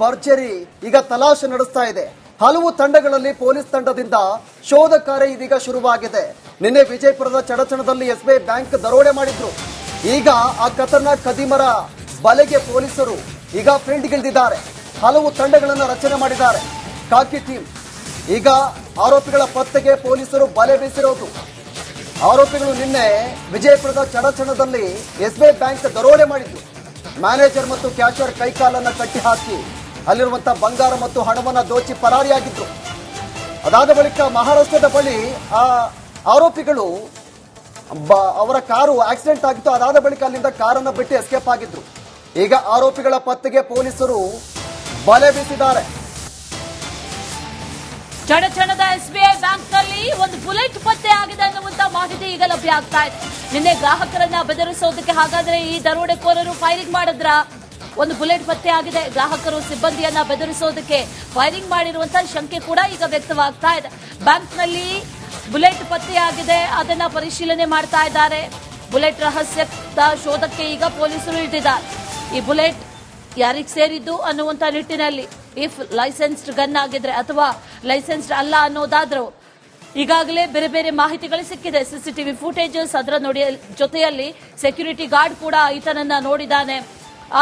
ಭರ್ಜರಿ ಈಗ ತಲಾಶೆ ನಡೆಸ್ತಾ ಇದೆ. ಹಲವು ತಂಡಗಳಲ್ಲಿ ಪೊಲೀಸ್ ತಂಡದಿಂದ ಶೋಧ ಕಾರ್ಯ ಇದೀಗ ಶುರುವಾಗಿದೆ. ನಿನ್ನೆ ವಿಜಯಪುರದ ಚಡಚಣದಲ್ಲಿ ಎಸ್ಬಿಐ ಬ್ಯಾಂಕ್ ದರೋಡೆ ಮಾಡಿದ್ರು. ಈಗ ಆ ಖತರ್ನಾಕ್ ಕದಿಮರ ಬಲೆಗೆ ಪೊಲೀಸರು ಈಗ ಫೀಲ್ಡ್ಗಿಳಿದಿದ್ದಾರೆ ಹಲವು ತಂಡಗಳನ್ನು ರಚನೆ ಮಾಡಿದ್ದಾರೆ. Khaki team. ಈಗ ಆರೋಪಿಗಳ ಪತ್ತೆಗೆ ಪೊಲೀಸರು ಬಲೆ ಬೀಸಿರೋದು. ಆರೋಪಿಗಳು ನಿನ್ನೆ ವಿಜಯಪುರದ ಚಡಚಣದಲ್ಲಿ ಎಸ್ಬಿಐ ಬ್ಯಾಂಕ್ ದರೋಡೆ ಮಾಡಿದ್ರು ಮ್ಯಾನೇಜರ್ ಮತ್ತು ಕ್ಯಾಶಿಯರ್ ಕೈಕಾಲನ್ನು ಕಟ್ಟಿ ಹಾಕಿ ಅಲ್ಲಿರುವಂತಹ ಬಂಗಾರ ಮತ್ತು ಹಣವನ್ನು ದೋಚಿ ಪರಾರಿಯಾಗಿದ್ರು. ಅದಾದ ಬಳಿಕ ಮಹಾರಾಷ್ಟ್ರದ ಬಳಿ ಆ ಆರೋಪಿಗಳು ಅವರ ಕಾರು ಆಕ್ಸಿಡೆಂಟ್ ಆಗಿತ್ತು. ಅದಾದ ಬಳಿಕ ಅಲ್ಲಿಂದ ಕಾರನ್ನು ಬಿಟ್ಟು ಎಸ್ಕೇಪ್ ಆಗಿದ್ರು. ಈಗ ಆರೋಪಿಗಳ ಪತ್ತೆಗೆ ಪೊಲೀಸರು ಬಲೆ ಬೀಸಿದ್ದಾರೆ. ಚಡಚಣದ ಎಸ್ಬಿಐ ಬ್ಯಾಂಕ್ನಲ್ಲಿ ಒಂದು ಬುಲೆಟ್ ಪತ್ತೆ ಆಗಿದೆ ಅನ್ನುವಂತ ಮಾಹಿತಿ ಈಗ ಲಭ್ಯ ಆಗ್ತಾ ಇದೆ. ನಿನ್ನೆ ಗ್ರಾಹಕರನ್ನ ಬೆದರಿಸೋದಕ್ಕೆ ಹಾಗಾದ್ರೆ ಈ ದರೋಡೆಕೋರರು ಫೈರಿಂಗ್ ಮಾಡಿದ್ರ? ಒಂದು ಬುಲೆಟ್ ಪತ್ತೆ ಆಗಿದೆ. ಗ್ರಾಹಕರು ಸಿಬ್ಬಂದಿಯನ್ನ ಬೆದರಿಸೋದಕ್ಕೆ ಫೈರಿಂಗ್ ಮಾಡಿರುವಂತಹ ಶಂಕೆ ಕೂಡ ಈಗ ವ್ಯಕ್ತವಾಗ್ತಾ ಇದೆ. ಬ್ಯಾಂಕ್ನಲ್ಲಿ ಬುಲೆಟ್ ಪತ್ತೆಯಾಗಿದೆ ಅದನ್ನ ಪರಿಶೀಲನೆ ಮಾಡ್ತಾ ಇದ್ದಾರೆ. ಬುಲೆಟ್ ರಹಸ್ಯದ ಶೋಧಕ್ಕೆ ಈಗ ಪೊಲೀಸರು ಇಟ್ಟಿದ್ದಾರೆ ಈ ಬುಲೆಟ್ ಯಾರಿಗೆ ಸೇರಿದ್ದು ಅನ್ನುವಂತ ನಿಟ್ಟಿನಲ್ಲಿ ಇಫ್ ಲೈಸೆನ್ಸ್ಡ್ ಗನ್ ಆಗಿದ್ರೆ ಅಥವಾ ಲೈಸೆನ್ಸ್ಡ್ ಅಲ್ಲ ಅನ್ನೋದಾದ್ರೂ ಈಗಾಗಲೇ ಬೇರೆ ಬೇರೆ ಮಾಹಿತಿಗಳು ಸಿಕ್ಕಿದೆ. ಸಿಸಿಟಿವಿ ಫುಟೇಜಸ್ ಅದರ ನೋಡಿ ಜೊತೆಯಲ್ಲಿ ಸೆಕ್ಯೂರಿಟಿ ಗಾರ್ಡ್ ಕೂಡ ಈತನನ್ನ ನೋಡಿದ್ದಾನೆ.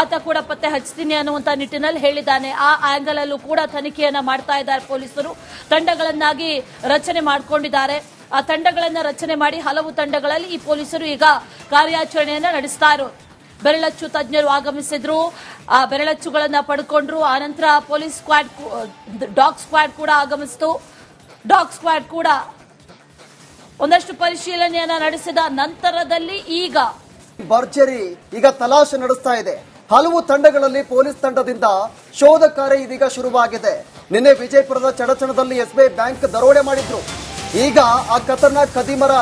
ಆತ ಕೂಡ ಪತ್ತೆ ಹಚ್ತೀನಿ ಅನ್ನುವಂತ ನಿಟ್ಟಿನಲ್ಲಿ ಹೇಳಿದ್ದಾನೆ. ಆ ಆಂಗಲ್ ಅಲ್ಲೂ ಕೂಡ ತನಿಖೆಯನ್ನ ಮಾಡ್ತಾ ಇದ್ದಾರೆ ಪೊಲೀಸರು. ತಂಡಗಳನ್ನಾಗಿ ರಚನೆ ಮಾಡಿಕೊಂಡಿದ್ದಾರೆ. ಆ ತಂಡಗಳನ್ನ ರಚನೆ ಮಾಡಿ ಹಲವು ತಂಡಗಳಲ್ಲಿ ಈ ಪೊಲೀಸರು ಈಗ ಕಾರ್ಯಾಚರಣೆಯನ್ನ ನಡೆಸ್ತಾ ಬೆರಳಚ್ಚು ತಜ್ಞರು ಆಗಮಿಸಿದ್ರು. ಆ ಬೆರಳಚ್ಚುಗಳನ್ನ ಪಡ್ಕೊಂಡ್ರು. ಆನಂತರ ಪೊಲೀಸ್ ಸ್ಕ್ವಾಡ್ ಡಾಗ್ ಸ್ಕ್ವಾಡ್ ಕೂಡ ಆಗಮಿಸಿತು. ಡಾಗ್ ಸ್ಕ್ವಾಡ್ ಕೂಡ ಒಂದಷ್ಟು ಪರಿಶೀಲನೆಯನ್ನ ನಡೆಸಿದ ನಂತರದಲ್ಲಿ ಈಗ ಭರ್ಜರಿ ಈಗ ತಲಾಶೆ ನಡೆಸ್ತಾ ಇದೆ. ಹಲವು ತಂಡಗಳಲ್ಲಿ ಪೊಲೀಸ್ ತಂಡದಿಂದ ಶೋಧ ಕಾರ್ಯ ಇದೀಗ ಶುರುವಾಗಿದೆ. ನಿನ್ನೆ ವಿಜಯಪುರದ ಚಡಚಣದಲ್ಲಿ ಎಸ್ಬಿಐ ಬ್ಯಾಂಕ್ ದರೋಡೆ ಮಾಡಿದ್ರು. ಈಗ ಆ ಖತರ್ನಾಕ್ ಕದಿಮರ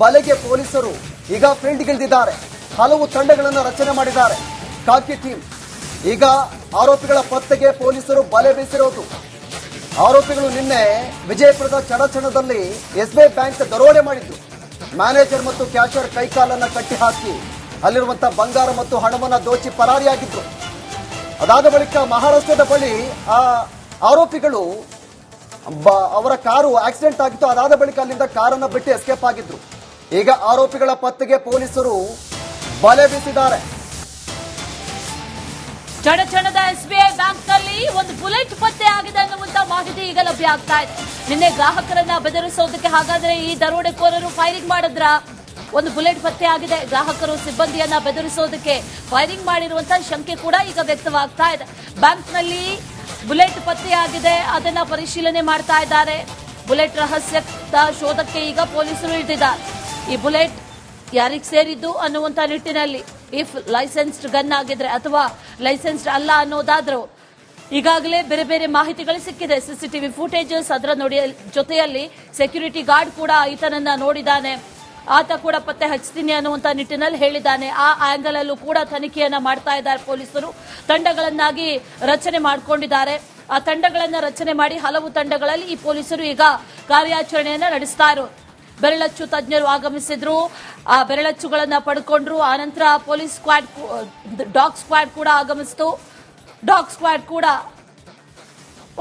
ಬಲೆಗೆ ಪೊಲೀಸರು ಈಗ ಫೀಲ್ಡ್ಗಿಳಿದಿದ್ದಾರೆ ಹಲವು ತಂಡಗಳನ್ನು ರಚನೆ ಮಾಡಿದ್ದಾರೆ. Khaki team. ಈಗ ಆರೋಪಿಗಳ ಪತ್ತೆಗೆ ಪೊಲೀಸರು ಬಲೆ ಬೀಸಿರೋದು. ಆರೋಪಿಗಳು ನಿನ್ನೆ ವಿಜಯಪುರದ ಚಡಚಣದಲ್ಲಿ ಎಸ್ಬಿಐ ಬ್ಯಾಂಕ್ ದರೋಡೆ ಮಾಡಿದ್ರು ಮ್ಯಾನೇಜರ್ ಮತ್ತು ಕ್ಯಾಶಿಯರ್ ಕೈಕಾಲನ್ನು ಕಟ್ಟಿ ಹಾಕಿ ಅಲ್ಲಿರುವಂತಹ ಬಂಗಾರ ಮತ್ತು ಹಣವನ್ನು ದೋಚಿ ಪರಾರಿಯಾಗಿದ್ದರು ಅದಾದ ಬಳಿಕ ಮಹಾರಾಷ್ಟ್ರದ ಬಳಿ ಆ ಆರೋಪಿಗಳು ಅವರ ಕಾರು ಆಕ್ಸಿಡೆಂಟ್ ಆಗಿತ್ತು. ಅದಾದ ಬಳಿಕ ಅಲ್ಲಿಂದ ಕಾರನ್ನು ಬಿಟ್ಟು ಎಸ್ಕೇಪ್ ಆಗಿದ್ರು. ಈಗ ಆರೋಪಿಗಳ ಪತ್ತೆಗೆ ಪೊಲೀಸರು ಬಲೆ ಬೀಸಿದ್ದಾರೆ. ಚಡಚಣದ ಎಸ್ಬಿಐ ಬ್ಯಾಂಕ್ನಲ್ಲಿ ಒಂದು ಬುಲೆಟ್ ಪತ್ತೆ ಆಗಿದೆ ಅನ್ನುವಂತ ಮಾಹಿತಿ ಈಗ ಲಭ್ಯ ಆಗ್ತಾ ಇದೆ. ನಿನ್ನೆ ಗ್ರಾಹಕರನ್ನ ಬೆದರಿಸೋದಕ್ಕೆ ಹಾಗಾದ್ರೆ ಈ ದರೋಡೆಕೋರರು ಫೈರಿಂಗ್ ಮಾಡಿದ್ರ? ಒಂದು ಬುಲೆಟ್ ಪತ್ತೆ ಆಗಿದೆ. ಗ್ರಾಹಕರು ಸಿಬ್ಬಂದಿಯನ್ನ ಬೆದರಿಸೋದಕ್ಕೆ ಫೈರಿಂಗ್ ಮಾಡಿರುವಂತಹ ಶಂಕೆ ಕೂಡ ಈಗ ವ್ಯಕ್ತವಾಗ್ತಾ ಇದೆ. ಬ್ಯಾಂಕ್ನಲ್ಲಿ ಬುಲೆಟ್ ಪತ್ತೆಯಾಗಿದೆ ಅದನ್ನ ಪರಿಶೀಲನೆ ಮಾಡ್ತಾ ಇದ್ದಾರೆ. ಬುಲೆಟ್ ರಹಸ್ಯ ಶೋಧಕ್ಕೆ ಈಗ ಪೊಲೀಸರು ಇಳಿದಿದ್ದಾರೆ. ಈ ಬುಲೆಟ್ ಯಾರಿಗೆ ಸೇರಿದ್ದು ಅನ್ನುವಂತ ನಿಟ್ಟಿನಲ್ಲಿ ಇಫ್ ಲೈಸೆನ್ಸ್ಡ್ ಗನ್ ಆಗಿದ್ರೆ ಅಥವಾ ಲೈಸೆನ್ಸ್ಡ್ ಅಲ್ಲ ಅನ್ನೋದಾದ್ರೂ ಈಗಾಗಲೇ ಬೇರೆ ಬೇರೆ ಮಾಹಿತಿಗಳು ಸಿಕ್ಕಿದೆ. ಸಿಸಿಟಿವಿ ಫುಟೇಜಸ್ ಅದರ ನೋಡಿ ಜೊತೆಯಲ್ಲಿ ಸೆಕ್ಯೂರಿಟಿ ಗಾರ್ಡ್ ಕೂಡ ಈತನನ್ನ ನೋಡಿದ್ದಾನೆ. ಆತ ಕೂಡ ಪತ್ತೆ ಹಚ್ತೀನಿ ಅನ್ನುವಂತ ನಿಟ್ಟಿನಲ್ಲಿ ಹೇಳಿದ್ದಾನೆ. ಆ ಆಂಗಲ್ ಅಲ್ಲೂ ಕೂಡ ತನಿಖೆಯನ್ನ ಮಾಡ್ತಾ ಇದ್ದಾರೆ ಪೊಲೀಸರು. ತಂಡಗಳನ್ನಾಗಿ ರಚನೆ ಮಾಡಿಕೊಂಡಿದ್ದಾರೆ. ಆ ತಂಡಗಳನ್ನ ರಚನೆ ಮಾಡಿ ಹಲವು ತಂಡಗಳಲ್ಲಿ ಈ ಪೊಲೀಸರು ಈಗ ಕಾರ್ಯಾಚರಣೆಯನ್ನ ನಡೆಸ್ತಾ ಇರೋದು ಬೆರಳಚ್ಚು ತಜ್ಞರು ಆಗಮಿಸಿದ್ರು. ಆ ಬೆರಳಚ್ಚುಗಳನ್ನ ಪಡ್ಕೊಂಡ್ರು. ಆನಂತರ ಪೊಲೀಸ್ ಸ್ಕ್ವಾಡ್ ಡಾಗ್ ಸ್ಕ್ವಾಡ್ ಕೂಡ ಆಗಮಿಸಿತು. ಡಾಗ್ ಸ್ಕ್ವಾಡ್ ಕೂಡ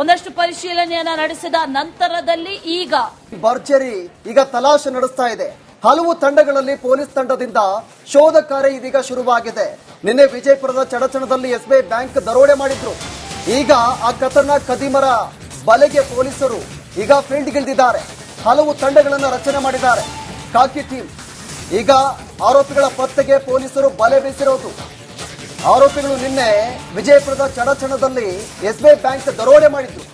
ಒಂದಷ್ಟು ಪರಿಶೀಲನೆಯನ್ನ ನಡೆಸಿದ ನಂತರದಲ್ಲಿ ಈಗ ಬರ್ಜರಿ ಈಗ ತಲಾಶೆ ನಡೆಸ್ತಾ ಇದೆ. ಹಲವು ತಂಡಗಳಲ್ಲಿ ಪೊಲೀಸ್ ತಂಡದಿಂದ ಶೋಧ ಕಾರ್ಯ ಇದೀಗ ಶುರುವಾಗಿದೆ. ನಿನ್ನೆ ವಿಜಯಪುರದ ಚಡಚಣದಲ್ಲಿ ಎಸ್ಬಿಐ ಬ್ಯಾಂಕ್ ದರೋಡೆ ಮಾಡಿದ್ರು. ಈಗ ಆ ಖತರ್ನಾಕ್ ಕದಿಮರ ಬಲೆಗೆ ಪೊಲೀಸರು ಈಗ ಫೀಲ್ಡ್ಗಿಳಿದಿದ್ದಾರೆ ಹಲವು ತಂಡಗಳನ್ನು ರಚನೆ ಮಾಡಿದ್ದಾರೆ. Khaki team. ಈಗ ಆರೋಪಿಗಳ ಪತ್ತೆಗೆ ಪೊಲೀಸರು ಬಲೆ ಬೀಸಿರೋದು. ಆರೋಪಿಗಳು ನಿನ್ನೆ ವಿಜಯಪುರದ ಚಡಚಣದಲ್ಲಿ ಎಸ್ಬಿಐ ಬ್ಯಾಂಕ್ ದರೋಡೆ ಮಾಡಿದ್ರು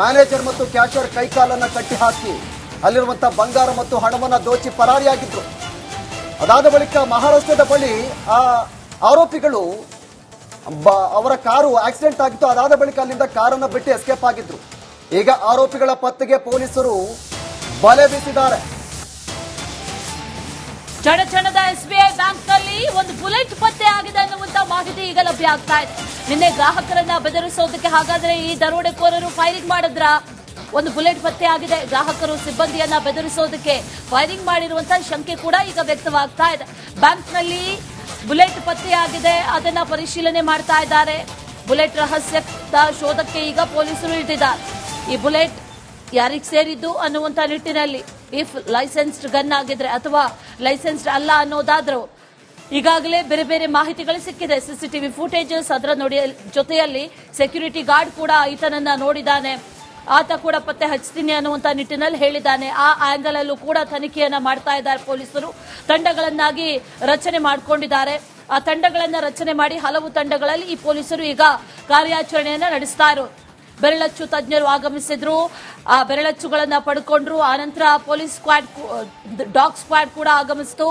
ಮ್ಯಾನೇಜರ್ ಮತ್ತು ಕ್ಯಾಶಿಯರ್ ಕೈಕಾಲನ್ನು ಕಟ್ಟಿ ಹಾಕಿ ಅಲ್ಲಿರುವಂತಹ ಬಂಗಾರ ಮತ್ತು ಹಣವನ್ನು ದೋಚಿ ಪರಾರಿಯಾಗಿದ್ದರು ಅದಾದ ಬಳಿಕ ಮಹಾರಾಷ್ಟ್ರದ ಬಳಿ ಆ ಆರೋಪಿಗಳು ಅವರ ಕಾರು ಆಕ್ಸಿಡೆಂಟ್ ಆಗಿತ್ತು. ಅದಾದ ಬಳಿಕ ಅಲ್ಲಿಂದ ಕಾರನ್ನು ಬಿಟ್ಟು ಎಸ್ಕೇಪ್ ಆಗಿದ್ರು. ಈಗ ಆರೋಪಿಗಳ ಪತ್ತೆಗೆ ಪೊಲೀಸರು ಬಲೆ ಬೀಸಿದ್ದಾರೆ. ಚಡಚಣದ ಎಸ್ಬಿಐ ಬ್ಯಾಂಕ್ನಲ್ಲಿ ಒಂದು ಬುಲೆಟ್ ಪತ್ತೆ ಆಗಿದೆ ಅನ್ನುವಂತ ಮಾಹಿತಿ ಈಗ ಲಭ್ಯ ಆಗ್ತಾ ಇದೆ. ನಿನ್ನೆ ಗ್ರಾಹಕರನ್ನ ಬೆದರಿಸೋದಕ್ಕೆ ಹಾಗಾದ್ರೆ ಈ ದರೋಡೆಕೋರರು ಫೈರಿಂಗ್ ಮಾಡಿದ್ರ? ಒಂದು ಬುಲೆಟ್ ಪತ್ತೆ ಆಗಿದೆ. ಗ್ರಾಹಕರು ಸಿಬ್ಬಂದಿಯನ್ನ ಬೆದರಿಸೋದಕ್ಕೆ ಫೈರಿಂಗ್ ಮಾಡಿರುವಂತಹ ಶಂಕೆ ಕೂಡ ಈಗ ವ್ಯಕ್ತವಾಗ್ತಾ ಇದೆ. ಬ್ಯಾಂಕ್ನಲ್ಲಿ ಬುಲೆಟ್ ಪತ್ತೆಯಾಗಿದೆ ಅದನ್ನ ಪರಿಶೀಲನೆ ಮಾಡ್ತಾ ಇದ್ದಾರೆ. ಬುಲೆಟ್ ರಹಸ್ಯದ ಶೋಧಕ್ಕೆ ಈಗ ಪೊಲೀಸರು ಇಟ್ಟಿದ್ದಾರೆ ಈ ಬುಲೆಟ್ ಯಾರಿಗೆ ಸೇರಿದ್ದು ಅನ್ನುವಂತ ನಿಟ್ಟಿನಲ್ಲಿ ಇಫ್ ಲೈಸೆನ್ಸ್ಡ್ ಗನ್ ಆಗಿದ್ರೆ ಅಥವಾ ಲೈಸೆನ್ಸ್ಡ್ ಅಲ್ಲ ಅನ್ನೋದಾದ್ರೂ ಈಗಾಗಲೇ ಬೇರೆ ಬೇರೆ ಮಾಹಿತಿಗಳು ಸಿಕ್ಕಿದೆ. ಸಿಸಿಟಿವಿ ಫುಟೇಜಸ್ ಅದರ ನೋಡಿ ಜೊತೆಯಲ್ಲಿ ಸೆಕ್ಯೂರಿಟಿ ಗಾರ್ಡ್ ಕೂಡ ಈತನನ್ನ ನೋಡಿದ್ದಾನೆ. ಆತ ಕೂಡ ಪತ್ತೆ ಹಚ್ತೀನಿ ಅನ್ನುವಂತ ನಿಟ್ಟಿನಲ್ಲಿ ಹೇಳಿದ್ದಾನೆ. ಆ ಆಂಗಲ್ ಅಲ್ಲೂ ಕೂಡ ತನಿಖೆಯನ್ನ ಮಾಡ್ತಾ ಇದ್ದಾರೆ ಪೊಲೀಸರು. ತಂಡಗಳನ್ನಾಗಿ ರಚನೆ ಮಾಡಿಕೊಂಡಿದ್ದಾರೆ. ಆ ತಂಡಗಳನ್ನ ರಚನೆ ಮಾಡಿ ಹಲವು ತಂಡಗಳಲ್ಲಿ ಈ ಪೊಲೀಸರು ಈಗ ಕಾರ್ಯಾಚರಣೆಯನ್ನ ನಡೆಸ್ತಾ ಬೆರಳಚ್ಚು ತಜ್ಞರು ಆಗಮಿಸಿದ್ರು. ಆ ಬೆರಳಚ್ಚುಗಳನ್ನ ಪಡ್ಕೊಂಡ್ರು. ಆನಂತರ ಪೊಲೀಸ್ ಸ್ಕ್ವಾಡ್ ಡಾಗ್ ಸ್ಕ್ವಾಡ್ ಕೂಡ ಆಗಮಿಸಿತು.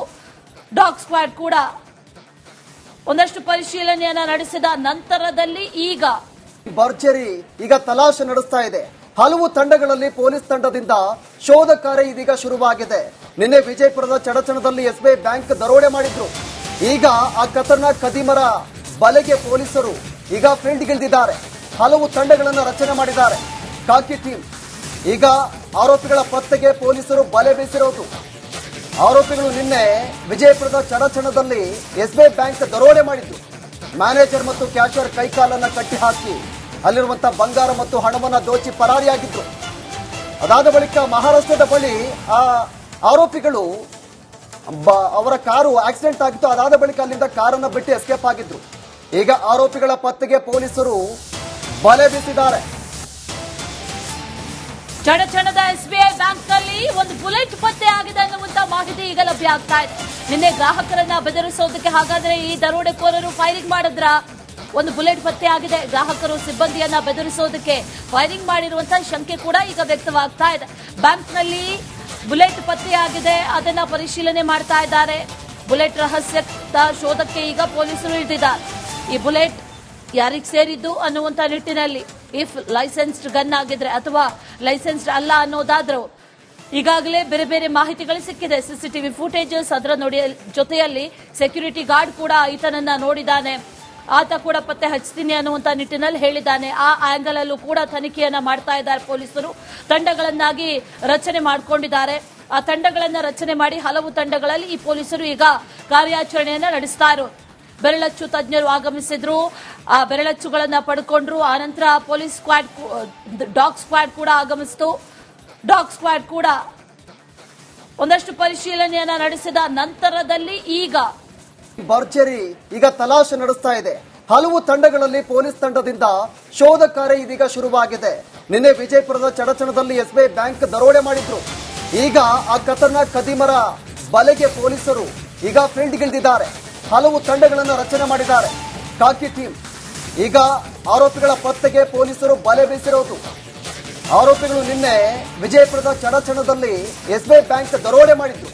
ಡಾಗ್ ಸ್ಕ್ವಾಡ್ ಕೂಡ ಒಂದಷ್ಟು ಪರಿಶೀಲನೆಯನ್ನ ನಡೆಸಿದ ನಂತರದಲ್ಲಿ ಈಗ ಬರ್ಜರಿ ಈಗ ತಲಾಶೆ ನಡೆಸ್ತಾ ಇದೆ. ಹಲವು ತಂಡಗಳಲ್ಲಿ ಪೊಲೀಸ್ ತಂಡದಿಂದ ಶೋಧ ಕಾರ್ಯ ಇದೀಗ ಶುರುವಾಗಿದೆ. ನಿನ್ನೆ ವಿಜಯಪುರದ ಚಡಚಣದಲ್ಲಿ ಎಸ್ಬಿಐ ಬ್ಯಾಂಕ್ ದರೋಡೆ ಮಾಡಿದ್ರು. ಈಗ ಆ ಖತರ್ನಾಕ್ ಕದಿಮರ ಬಲೆಗೆ ಪೊಲೀಸರು ಈಗ ಫೀಲ್ಡ್ಗಿಳಿದಿದ್ದಾರೆ ಹಲವು ತಂಡಗಳನ್ನು ರಚನೆ ಮಾಡಿದ್ದಾರೆ. Khaki team. ಈಗ ಆರೋಪಿಗಳ ಪತ್ತೆಗೆ ಪೊಲೀಸರು ಬಲೆ ಬೀಸಿರೋದು. ಆರೋಪಿಗಳು ನಿನ್ನೆ ವಿಜಯಪುರದ ಚಡಚಣದಲ್ಲಿ ಎಸ್ಬಿಐ ಬ್ಯಾಂಕ್ ದರೋಡೆ ಮಾಡಿದ್ರು ಮ್ಯಾನೇಜರ್ ಮತ್ತು ಕ್ಯಾಶಿಯರ್ ಕೈಕಾಲನ್ನು ಕಟ್ಟಿ ಹಾಕಿ ಅಲ್ಲಿರುವಂತಹ ಬಂಗಾರ ಮತ್ತು ಹಣವನ್ನು ದೋಚಿ ಪರಾರಿಯಾಗಿದ್ರು. ಅದಾದ ಬಳಿಕ ಮಹಾರಾಷ್ಟ್ರದ ಬಳಿ ಆ ಆರೋಪಿಗಳು ಅವರ ಕಾರು ಆಕ್ಸಿಡೆಂಟ್ ಆಗಿತ್ತು. ಅದಾದ ಬಳಿಕ ಅಲ್ಲಿಂದ ಕಾರನ್ನು ಬಿಟ್ಟು ಎಸ್ಕೇಪ್ ಆಗಿದ್ರು. ಈಗ ಆರೋಪಿಗಳ ಪತ್ತೆಗೆ ಪೊಲೀಸರು ಬಲೆ ಬೀಸಿದ್ದಾರೆ. ಚಡಚಣದ ಎಸ್ಬಿಐ ಬ್ಯಾಂಕ್ನಲ್ಲಿ ಒಂದು ಬುಲೆಟ್ ಪತ್ತೆ ಆಗಿದೆ ಅನ್ನುವಂತ ಮಾಹಿತಿ ಈಗ ಲಭ್ಯ ಆಗ್ತಾ ಇದೆ. ನಿನ್ನೆ ಗ್ರಾಹಕರನ್ನ ಬೆದರಿಸೋದಕ್ಕೆ ಹಾಗಾದ್ರೆ ಈ ದರೋಡೆಕೋರರು ಫೈರಿಂಗ್ ಮಾಡಿದ್ರ? ಒಂದು ಬುಲೆಟ್ ಪತ್ತೆ ಆಗಿದೆ. ಗ್ರಾಹಕರು ಸಿಬ್ಬಂದಿಯನ್ನ ಬೆದರಿಸೋದಕ್ಕೆ ಫೈರಿಂಗ್ ಮಾಡಿರುವಂತಹ ಶಂಕೆ ಕೂಡ ಈಗ ವ್ಯಕ್ತವಾಗ್ತಾ ಇದೆ. ಬ್ಯಾಂಕ್ನಲ್ಲಿ ಬುಲೆಟ್ ಪತ್ತೆಯಾಗಿದೆ ಅದನ್ನ ಪರಿಶೀಲನೆ ಮಾಡ್ತಾ ಇದ್ದಾರೆ. ಬುಲೆಟ್ ರಹಸ್ಯದ ಶೋಧಕ್ಕೆ ಈಗ ಪೊಲೀಸರು ಇಳಿದಿದ್ದಾರೆ. ಈ ಬುಲೆಟ್ ಯಾರಿಗೆ ಸೇರಿದ್ದು ಅನ್ನುವಂತ ನಿಟ್ಟಿನಲ್ಲಿ ಇಫ್ ಲೈಸೆನ್ಸ್ಡ್ ಗನ್ ಆಗಿದ್ರೆ ಅಥವಾ ಲೈಸೆನ್ಸ್ಡ್ ಅಲ್ಲ ಅನ್ನೋದಾದ್ರೂ ಈಗಾಗಲೇ ಬೇರೆ ಬೇರೆ ಮಾಹಿತಿಗಳು ಸಿಕ್ಕಿದೆ. ಸಿಸಿಟಿವಿ ಫುಟೇಜಸ್ ಅದರ ನೋಡಿ ಜೊತೆಯಲ್ಲಿ ಸೆಕ್ಯೂರಿಟಿ ಗಾರ್ಡ್ ಕೂಡ ಈತನನ್ನ ನೋಡಿದ್ದಾನೆ. ಆತ ಕೂಡ ಪತ್ತೆ ಹಚ್ತೀನಿ ಅನ್ನುವಂತ ನಿಟ್ಟಿನಲ್ಲಿ ಹೇಳಿದ್ದಾನೆ. ಆ ಆಂಗಲ್ ಅಲ್ಲೂ ಕೂಡ ತನಿಖೆಯನ್ನ ಮಾಡ್ತಾ ಇದ್ದಾರೆ ಪೊಲೀಸರು. ತಂಡಗಳನ್ನಾಗಿ ರಚನೆ ಮಾಡಿಕೊಂಡಿದ್ದಾರೆ. ಆ ತಂಡಗಳನ್ನ ರಚನೆ ಮಾಡಿ ಹಲವು ತಂಡಗಳಲ್ಲಿ ಈ ಪೊಲೀಸರು ಈಗ ಕಾರ್ಯಾಚರಣೆಯನ್ನ ನಡೆಸ್ತಾ ಇರೋದು ಬೆರಳಚ್ಚು ತಜ್ಞರು ಆಗಮಿಸಿದ್ರು. ಆ ಬೆರಳಚ್ಚುಗಳನ್ನ ಪಡ್ಕೊಂಡ್ರು. ಆನಂತರ ಪೊಲೀಸ್ ಸ್ಕ್ವಾಡ್ ಡಾಗ್ ಸ್ಕ್ವಾಡ್ ಕೂಡ ಆಗಮಿಸಿತು. ಡಾಗ್ ಸ್ಕ್ವಾಡ್ ಕೂಡ ಒಂದಷ್ಟು ಪರಿಶೀಲನೆಯನ್ನ ನಡೆಸಿದ ನಂತರದಲ್ಲಿ ಈಗ ಭರ್ಜರಿ ಈಗ ತಲಾಶೆ ನಡೆಸ್ತಾ ಇದೆ. ಹಲವು ತಂಡಗಳಲ್ಲಿ ಪೊಲೀಸ್ ತಂಡದಿಂದ ಶೋಧ ಕಾರ್ಯ ಇದೀಗ ಶುರುವಾಗಿದೆ. ನಿನ್ನೆ ವಿಜಯಪುರದ ಚಡಚಣದಲ್ಲಿ ಎಸ್ಬಿಐ ಬ್ಯಾಂಕ್ ದರೋಡೆ ಮಾಡಿದ್ರು. ಈಗ ಆ ಖತರ್ನಾಕ್ ಕದಿಮರ ಬಲೆಗೆ ಪೊಲೀಸರು ಈಗ ಫೀಲ್ಡ್ಗಿಳಿದಿದ್ದಾರೆ ಹಲವು ತಂಡಗಳನ್ನು ರಚನೆ ಮಾಡಿದ್ದಾರೆ. Khaki team. ಈಗ ಆರೋಪಿಗಳ ಪತ್ತೆಗೆ ಪೊಲೀಸರು ಬಲೆ ಬೀಸಿರೋದು. ಆರೋಪಿಗಳು ನಿನ್ನೆ ವಿಜಯಪುರದ ಚಡಚಣದಲ್ಲಿ ಎಸ್ಬಿಐ ಬ್ಯಾಂಕ್ ದರೋಡೆ ಮಾಡಿದ್ರು.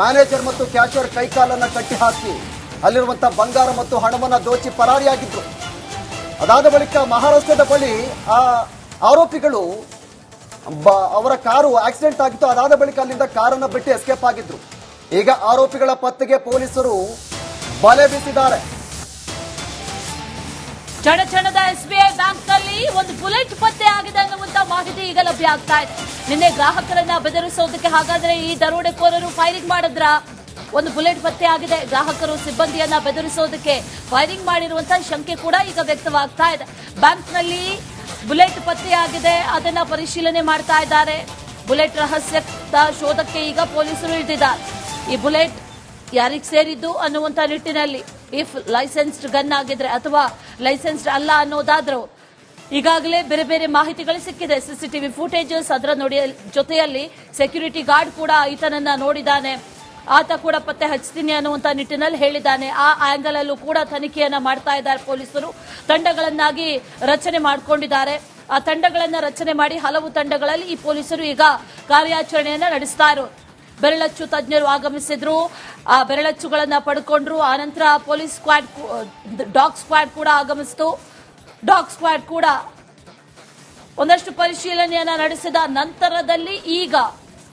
ಮ್ಯಾನೇಜರ್ ಮತ್ತು ಕ್ಯಾಶಿಯರ್ ಕೈಕಾಲನ್ನು ಕಟ್ಟಿ ಹಾಕಿ ಅಲ್ಲಿರುವಂತಹ ಬಂಗಾರ ಮತ್ತು ಹಣವನ್ನು ದೋಚಿ ಪರಾರಿಯಾಗಿದ್ದರು ಅದಾದ ಬಳಿಕ ಮಹಾರಾಷ್ಟ್ರದ ಬಳಿ ಆ ಆರೋಪಿಗಳು ಅವರ ಕಾರು ಆಕ್ಸಿಡೆಂಟ್ ಆಗಿತ್ತು. ಅದಾದ ಬಳಿಕ ಅಲ್ಲಿಂದ ಕಾರನ್ನ ಬಿಟ್ಟು ಎಸ್ಕೇಪ್ ಆಗಿದ್ರು. ಈಗ ಆರೋಪಿಗಳ ಪತ್ತೆಗೆ ಪೊಲೀಸರು ಬಲೆ ಬೀಸಿದ್ದಾರೆ. ಚಡಚಣದ ಎಸ್ಬಿಐ ಬ್ಯಾಂಕ್ನಲ್ಲಿ ಒಂದು ಬುಲೆಟ್ ಪತ್ತೆ ಆಗಿದೆ ಅನ್ನುವಂತ ಮಾಹಿತಿ ಈಗ ಲಭ್ಯ ಆಗ್ತಾ ಇದೆ. ನಿನ್ನೆ ಗ್ರಾಹಕರನ್ನ ಬೆದರಿಸೋದಕ್ಕೆ ಹಾಗಾದ್ರೆ ಈ ದರೋಡೆಕೋರರು ಫೈರಿಂಗ್ ಮಾಡಿದ್ರ? ಒಂದು ಬುಲೆಟ್ ಪತ್ತೆ ಆಗಿದೆ. ಗ್ರಾಹಕರು ಸಿಬ್ಬಂದಿಯನ್ನ ಬೆದರಿಸೋದಕ್ಕೆ ಫೈರಿಂಗ್ ಮಾಡಿರುವಂತಹ ಶಂಕೆ ಕೂಡ ಈಗ ವ್ಯಕ್ತವಾಗ್ತಾ ಇದೆ. ಬ್ಯಾಂಕ್ನಲ್ಲಿ ಬುಲೆಟ್ ಪತ್ತೆಯಾಗಿದೆ ಅದನ್ನ ಪರಿಶೀಲನೆ ಮಾಡ್ತಾ ಇದ್ದಾರೆ. ಬುಲೆಟ್ ರಹಸ್ಯದ ಶೋಧಕ್ಕೆ ಈಗ ಪೊಲೀಸರು ಇಳಿದಿದ್ದಾರೆ. ಈ ಬುಲೆಟ್ ಯಾರಿಗೆ ಸೇರಿದ್ದು ಅನ್ನುವಂತ ನಿಟ್ಟಿನಲ್ಲಿ ಇಫ್ ಲೈಸೆನ್ಸ್ಡ್ ಗನ್ ಆಗಿದ್ರೆ ಅಥವಾ ಲೈಸೆನ್ಸ್ಡ್ ಅಲ್ಲ ಅನ್ನೋದಾದ್ರೂ ಈಗಾಗಲೇ ಬೇರೆ ಬೇರೆ ಮಾಹಿತಿಗಳು ಸಿಕ್ಕಿದೆ. ಸಿಸಿಟಿವಿ ಫುಟೇಜಸ್ ಅದರ ನೋಡಿ ಜೊತೆಯಲ್ಲಿ ಸೆಕ್ಯೂರಿಟಿ ಗಾರ್ಡ್ ಕೂಡ ಈತನನ್ನ ನೋಡಿದ್ದಾನೆ. ಆತ ಕೂಡ ಪತ್ತೆ ಹಚ್ತೀನಿ ಅನ್ನುವಂತ ನಿಟ್ಟಿನಲ್ಲಿ ಹೇಳಿದ್ದಾನೆ. ಆ ಆಂಗಲ್ ಅಲ್ಲೂ ಕೂಡ ತನಿಖೆಯನ್ನ ಮಾಡ್ತಾ ಇದ್ದಾರೆ ಪೊಲೀಸರು. ತಂಡಗಳನ್ನಾಗಿ ರಚನೆ ಮಾಡಿಕೊಂಡಿದ್ದಾರೆ. ಆ ತಂಡಗಳನ್ನ ರಚನೆ ಮಾಡಿ ಹಲವು ತಂಡಗಳಲ್ಲಿ ಈ ಪೊಲೀಸರು ಈಗ ಕಾರ್ಯಾಚರಣೆಯನ್ನ ನಡೆಸ್ತಾ ಇರೋದು ಬೆರಳಚ್ಚು ತಜ್ಞರು ಆಗಮಿಸಿದ್ರು. ಆ ಬೆರಳಚ್ಚುಗಳನ್ನ ಪಡ್ಕೊಂಡ್ರು. ಆನಂತರ ಪೊಲೀಸ್ ಸ್ಕ್ವಾಡ್ ಡಾಗ್ ಸ್ಕ್ವಾಡ್ ಕೂಡ ಆಗಮಿಸಿತು. ಡಾಗ್ ಸ್ಕ್ವಾಡ್ ಕೂಡ ಒಂದಷ್ಟು ಪರಿಶೀಲನೆಯನ್ನ ನಡೆಸಿದ ನಂತರದಲ್ಲಿ ಈಗ